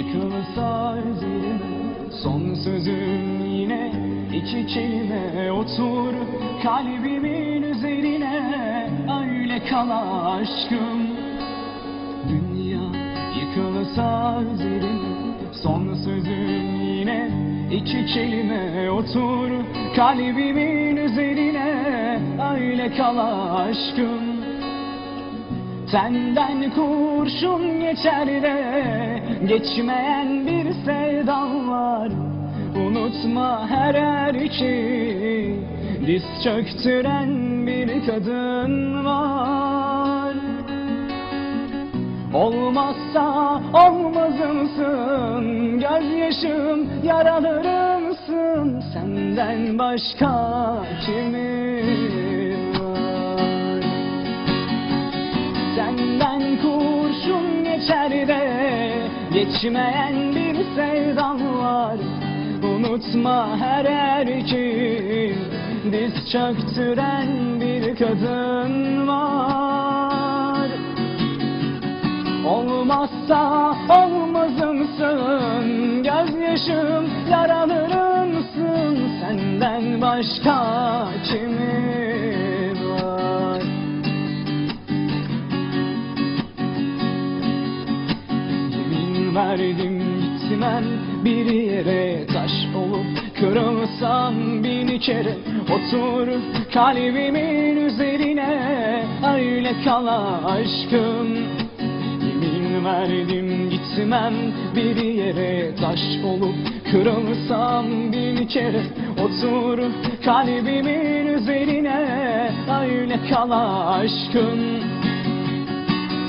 üzerime Son sözüm yine iki kelime Otur. Kalbimin üzerine Öyle kal aşkım. Dünya yıkılsa üzerime Son sözüm yine iki kelime Otur. Kalbimin üzerine Öyle kal aşkım Senden kurşun geçer de Geçmeyen bir sevdan var. Unutma her erkeği Diz çöktüren bir kadın var. Olmazsa olmazımsın Gözyaşım yaralarımsın. Senden başka kimin geçer Geçmeyen bir sevdan var. Unutma her erkeğin Diz çöktüren bir kadın var. Olmazsa olmazımsın Gözyaşım yaralarımsın Senden başka kimin verdim gitmem bir yere Taş olup kırılsam bin kere Otur kalbimin üzerine. Öyle kal aşkım. Yemin verdim gitmem. Bir yere Taş olup kırılsam bin kere Otur kalbimin üzerine. Öyle kal aşkım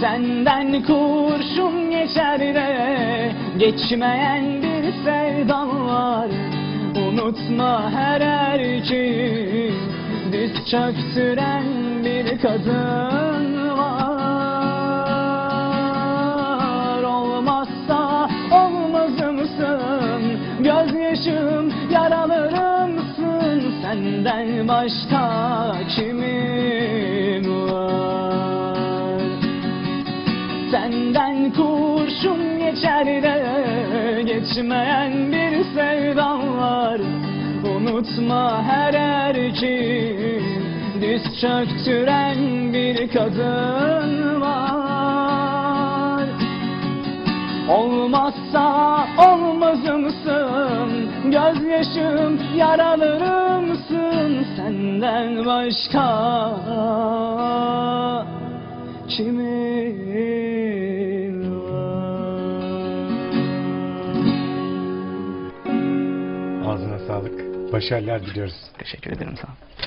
Senden kurşun geçer de Geçmeyen bir sevdan var. Unutma her erkeği Diz çöktüren bir kadın var. Olmazsa olmazımsın Gözyaşım yaralarımsın Senden başka kimin var Senden kurşun geçer de Geçmeyen bir sevdan var. Unutma her erkeği Diz çöktüren bir kadın var. Olmazsa olmazımsın Gözyaşım yaralarımsın Senden başka kimin Ağzına sağlık. Başarılar diliyoruz. Teşekkür ederim sağ ol.